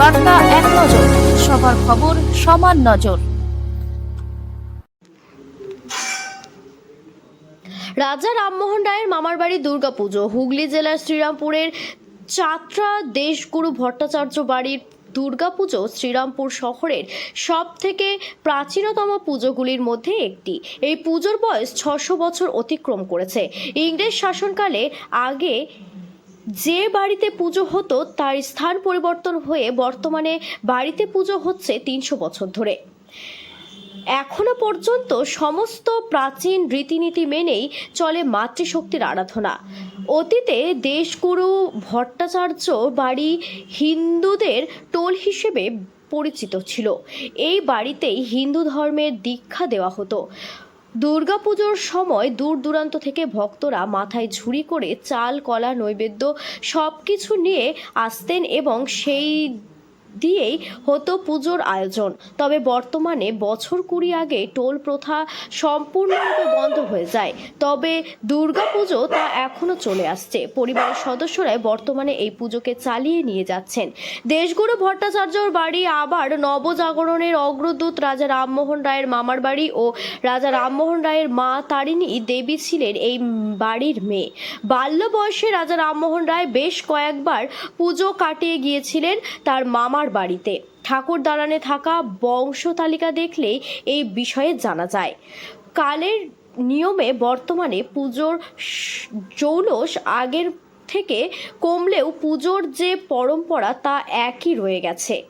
বার্তা এক নজর, সবার খবর সমান নজর। রাজা রামমোহন রায়ের মামার বাড়ি দুর্গাপুজো। হুগলি জেলার শ্রীরামপুরের চাত্রা দেশগুরু ভট্টাচার্য বাড়ির দুর্গাপুজো শ্রীরামপুর শহরের সব থেকে প্রাচীনতম পুজোগুলির মধ্যে একটি। এই পুজোর বয়স ছশো বছর অতিক্রম করেছে। ইংরেজ শাসনকালে আগে যে বাড়িতে পুজো হতো, তার স্থান পরিবর্তন হয়ে বর্তমানে বাড়িতে পুজো হচ্ছে তিনশো বছর ধরে। এখনও পর্যন্ত সমস্ত প্রাচীন রীতিনীতি মেনেই চলে মাতৃশক্তির আরাধনা। অতীতে দেশগুরু ভট্টাচার্য বাড়ি হিন্দুদের টোল হিসেবে পরিচিত ছিল। এই বাড়িতেই হিন্দু ধর্মের দীক্ষা দেওয়া হতো। দুর্গাপুজোর সময় দূর দূরান্ত থেকে ভক্তরা মাথায় ঝুড়ি করে চাল, কলা, নৈবেদ্য সব কিছু নিয়ে আসতেন এবং সেই দিয়েই হতো পুজোর আয়োজন। তবে বর্তমানে বছর কুড়ি আগে টোল প্রথা সম্পূর্ণরূপে বন্ধ হয়ে যায়। তবে দুর্গাপুজো তা এখনও চলে আসছে। পরিবারের সদস্যরাই বর্তমানে এই পুজোকে চালিয়ে নিয়ে যাচ্ছেন। দেশগুরু ভট্টাচার্যর বাড়ি আবার নবজাগরণের অগ্রদূত রাজা রামমোহন রায়ের মামার বাড়ি ও রাজা রামমোহন রায়ের মা তারিণী দেবী ছিলেন এই বাড়ির মেয়ে। বাল্য বয়সে রাজা রামমোহন রায় বেশ কয়েকবার পুজো কাটিয়ে গিয়েছিলেন। তার মামার বাড়িতে। ঠাকুর দালানে থাকা বংশ তালিকা দেখলে এই বিষয়ে জানা যায়। কালের নিয়মে বর্তমানে পুজোর জৌলস আগের থেকে কমলেও পুজোর যে পরম্পরা তা একই রয়ে গেছে।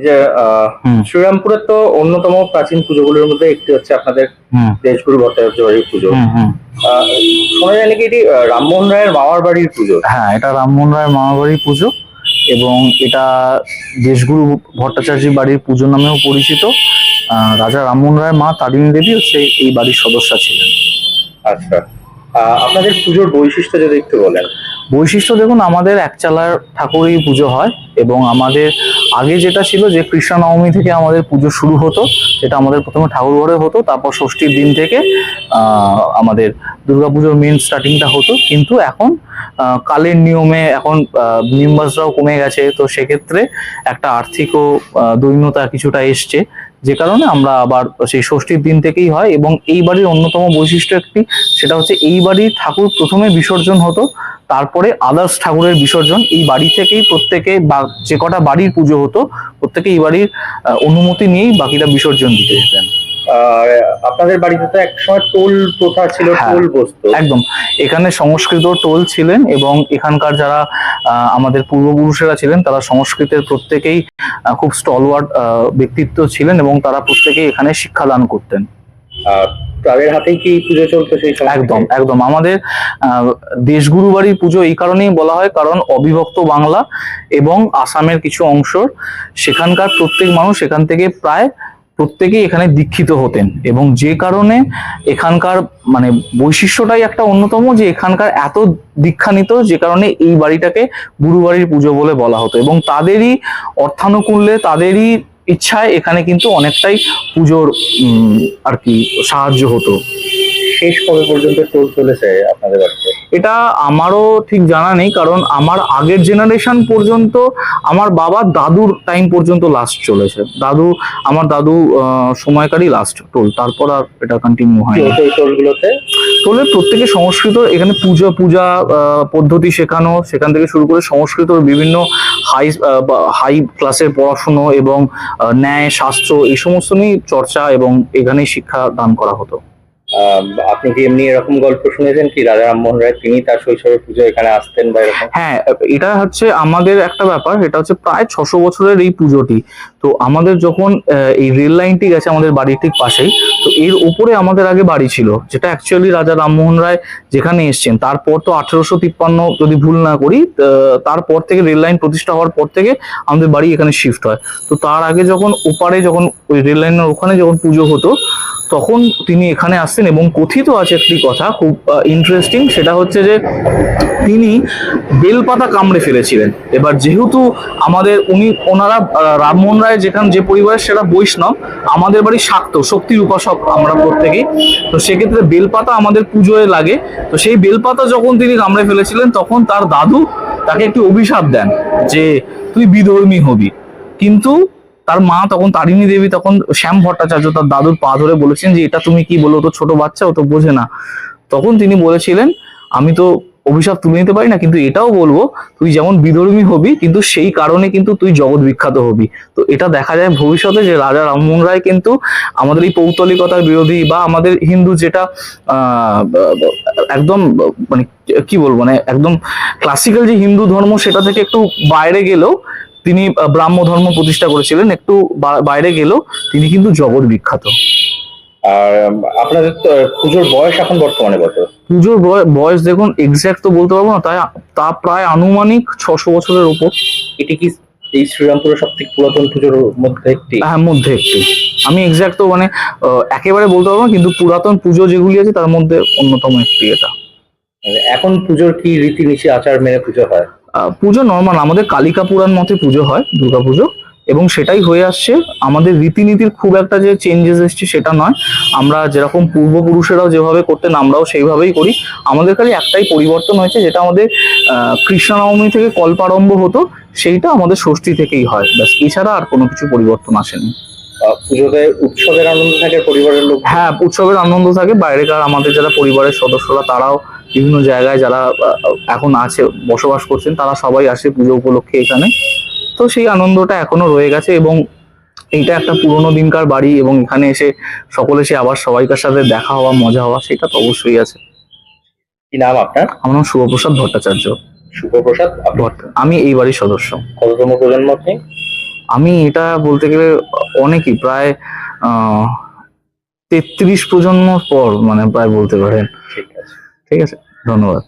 যে। শ্রীরামপুরের তো অন্যতম প্রাচীন পুজোগুলোর মধ্যে একটি হচ্ছে আপনাদের দেশগুরু ভট্টাচার্য বাড়ির পুজো শোনা যায় নাকি এটি রামমোহন রায়ের মামার বাড়ির পুজো? হ্যাঁ এটা রামমোহন রায়ের মামাবাড়ির পুজো এবং এটা দেশগুরু ভট্টাচার্যের বাড়ির পুজো নামেও পরিচিত। আহ, রাজা রামমোহন রায়ের মা তারিণী দেবী হচ্ছে এই বাড়ির সদস্য ছিলেন। আচ্ছা। আহ, আপনাদের পুজোর বৈশিষ্ট্য যদি একটু বলেন। বৈশিষ্ট্য দেখুন আমাদের একচালার ঠাকুরই পুজো হয় এবং আমাদের আগে যেটা ছিল যে কৃষ্ণ নবমী থেকে আমাদের পুজো শুরু হতো যেটা আমাদের প্রথমে ঠাকুর ঘরে হতো, তারপর ষষ্ঠীর দিন থেকে আমাদের দুর্গাপুজোর মেন স্টার্টিংটা হতো। কিন্তু এখন কালের নিয়মে এখন মেম্বার্সরাও কমে গেছে। তো সেক্ষেত্রে একটা আর্থিকও দৈন্যতা কিছুটা এসছে। যে কারণে আমরা আবার সেই ষষ্ঠীর দিন থেকেই হয় এবং এই বাড়ির অন্যতম বৈশিষ্ট্য একটি, সেটা হচ্ছে এই বাড়ির ঠাকুর প্রথমে বিসর্জন হতো। তারপরে আদার্স ঠাকুরের বিসর্জন এই বাড়ি থেকেই প্রত্যেকে বা যে কটা বাড়ির পুজো হতো প্রত্যেকে এই বাড়ির অনুমতি নিয়েই বাকিটা বিসর্জন দিতে যেতেন। আর আপনাদের বাড়িতে তো একসময় টোল প্রথা ছিল হ্যাঁ। টোল বসতো। একদম। এখানে সংস্কৃত টোল ছিলেন এবং এখানকার যারা আহ, আমাদের পূর্বপুরুষেরা ছিলেন তারা সংস্কৃতের প্রত্যেকেই খুব স্টলওয়ার্ড ব্যক্তিত্ব ছিলেন এবং তারা প্রত্যেকেই এখানে শিক্ষাদান করতেন। তাদের হাতেই কি পুজো চলতো সেই সময় একদম একদম। আমাদের দেশগুরু বাড়ির পুজো এই কারণেই বলা হয়, কারণ অবিভক্ত বাংলা এবং আসামের কিছু অংশ, সেখানকার প্রত্যেক মানুষ এখান থেকে প্রায় প্রত্যেকেই এখানে দীক্ষিত হতেন। এবং যে কারণে এখানকার মানে বৈশিষ্ট্যটাই একটা অন্যতম যে এখানকার এত দীক্ষা নিত যে কারণে এই বাড়িটাকে গুরু বাড়ির পুজো বলে বলা হতো। এবং তাদেরই অর্থানুকূল্যে, তাদেরই ইচ্ছায় এখানে কিন্তু অনেকটাই পুজোর আর কি সাহায্য হতো। শেষ কবে পর্যন্ত টোল চলেছে আপনাদের বাড়িতে? এটা আমারও ঠিক জানা নেই কারণ আমার আগের জেনারেশন পর্যন্ত আমার বাবার দাদুর টাইম পর্যন্ত লাস্ট চলেছে। দাদু আমার দাদু সময়কারই লাস্ট টোল তারপর আর এটা কন্টিনিউ হয় টোলগুলোতে টোলের প্রত্যেকে সংস্কৃত এখানে পূজা পূজা পদ্ধতি শেখানো সেখান থেকে শুরু করে সংস্কৃত বিভিন্ন হাই হাই ক্লাসের পড়াশুনো এবং ন্যায় শাস্ত্র এই সমস্ত নিয়ে চর্চা এবং এখানেই শিক্ষা দান করা হতো। আপনি কি এমনি এরকম গল্প শুনেছেন কি? রাজা রামমোহন রায়, তিনি তার শৈশবে পুজো এখানে আসতেন বা এরকম? হ্যাঁ এটা হচ্ছে আমাদের একটা ব্যাপার, এটা হচ্ছে প্রায় ছশো বছরের এই পুজোটি। তো আমাদের যখন এই রেল লাইনটি গেছে আমাদের বাড়ির ঠিক পাশেই, তো এর উপরে আমাদের আগে বাড়ি ছিল, যেটা অ্যাকচুয়ালি রাজা রামমোহন রায় যেখানে এসছেন। তারপর তো আঠেরোশো তিপ্পান্ন যদি ভুল না করি তারপর থেকে রেল লাইন প্রতিষ্ঠা হওয়ার পর থেকে আমাদের বাড়ি এখানে শিফট হয়। তো তার আগে যখন ওপারে যখন ওই রেল লাইনের ওখানে যখন পুজো হতো, তখন তিনি এখানে আসতেন। এবং কথিত আছে একটি কথা খুব ইন্টারেস্টিং সেটা হচ্ছে যে তিনি বেলপাতা কামড়ে ফেলেছিলেন। এবার যেহেতু আমাদের উনি, ওনারা রামমোহন রায় যেখানে, যে পরিবারের, সেটা বৈষ্ণব, আমাদের বাড়ি শাক্ত শক্তির উপাসক আমরা প্রত্যেকেই। তো সেক্ষেত্রে বেলপাতা আমাদের পুজোয় লাগে। তো সেই বেলপাতা যখন তিনি কামড়ে ফেলেছিলেন, তখন তার দাদু তাকে একটি অভিশাপ দেন যে, তুই বিধর্মী হবি। কিন্তু তার মা তখন তারিণী দেবী তখন শ্যাম ভট্টাচার্য তার দাদুর পা ধরে বলেছেন যে, এটা তুমি কি বলো? তো ছোট বাচ্চা, ও তো বোঝে না। তখন তিনি বলেছিলেন, আমি তো অভিশাপ তুলে নিতে পারি না, কিন্তু এটাও বলব, তুই যেমন বিধর্মী হবি, কিন্তু সেই কারণে কিন্তু তুই জগৎ বিখ্যাত হবি। তো এটা দেখা যায় ভবিষ্যতে যে রাজা রামমোহন রায় কিন্তু আমাদের এই পৌতলিকতার বিরোধী বা আমাদের হিন্দু যেটা একদম মানে কি বলব মানে একদম ক্লাসিক্যাল যে হিন্দু ধর্ম সেটা থেকে একটু বাইরে গেলেও তিনি ব্রাহ্ম ধর্ম প্রতিষ্ঠা করেছিলেন একটু বাইরে গেলেও তিনি কিন্তু জগৎ বিখ্যাত। আর আপনাদের তো, পুজোর বয়স এখন বর্তমানে কত? পুজোর বয়- বয়স দেখুন এক্স্যাক্ট তো বলতে পারব না তাই তা প্রায় আনুমানিক ছশো বছরের উপর এটি কি এই শ্রীরামপুরের সব থেকে পুরাতন পুজোর মধ্যে একটি? হ্যাঁ মধ্যে একটি। আমি এক্স্যাক্ট তো মানে একেবারে বলতে পারব না কিন্তু পুরাতন পুজো যেগুলি আছে তার মধ্যে অন্যতম একটি এটা। মানে এখন পুজোর কি রীতি রীতিনীতি আচার মেনে পুজো হয়? পুজো নর্মাল আমাদের কালিকা পুরাণ মতে পুজো হয় দুর্গা পুজো এবং সেটাই হয়ে আসছে। আমাদের রীতিনীতির খুব একটা যে চেঞ্জেস এসছে সেটা নয়। আমরা যেরকম পূর্বপুরুষেরাও যেভাবে করতেন আমরাও সেইভাবেই করি। আমাদের খালি একটাই পরিবর্তন হয়েছে যেটা আমাদের আহ, কৃষ্ণনবমী থেকে কল্পারম্ভ হতো সেইটা আমাদের ষষ্ঠী থেকেই হয়। ব্যাস এছাড়া আর কোনো কিছু পরিবর্তন আসেনি। পুজোতে উৎসবের আনন্দ থাকে পরিবারের লোক হ্যাঁ উৎসবের আনন্দ থাকে বাইরেকার আমাদের যারা পরিবারের সদস্যরা তারাও বিভিন্ন জায়গায় যারা এখন আছে বসবাস করছেন তারা সবাই আসে পুজো উপলক্ষে এখানে। তো সেই আনন্দটা এখনও রয়ে গেছে এবং এইটা একটা পুরোনো দিনকার বাড়ি এবং এখানে এসে সকলে এসে আবার সবাইকার সাথে দেখা হওয়া মজা হওয়া সেটা তো অবশ্যই আছে। কি নাম আপনার? আমার নাম শুভপ্রসাদ ভট্টাচার্য। শুভপ্রসাদ আমি এই বাড়ির সদস্য। কততম প্রজন্ম আপনি? আমি এটা বলতে গেলে অনেকই প্রায় আহ তেত্রিশ প্রজন্ম পর মানে প্রায় বলতে পারেন। ঠিক আছে ধন্যবাদ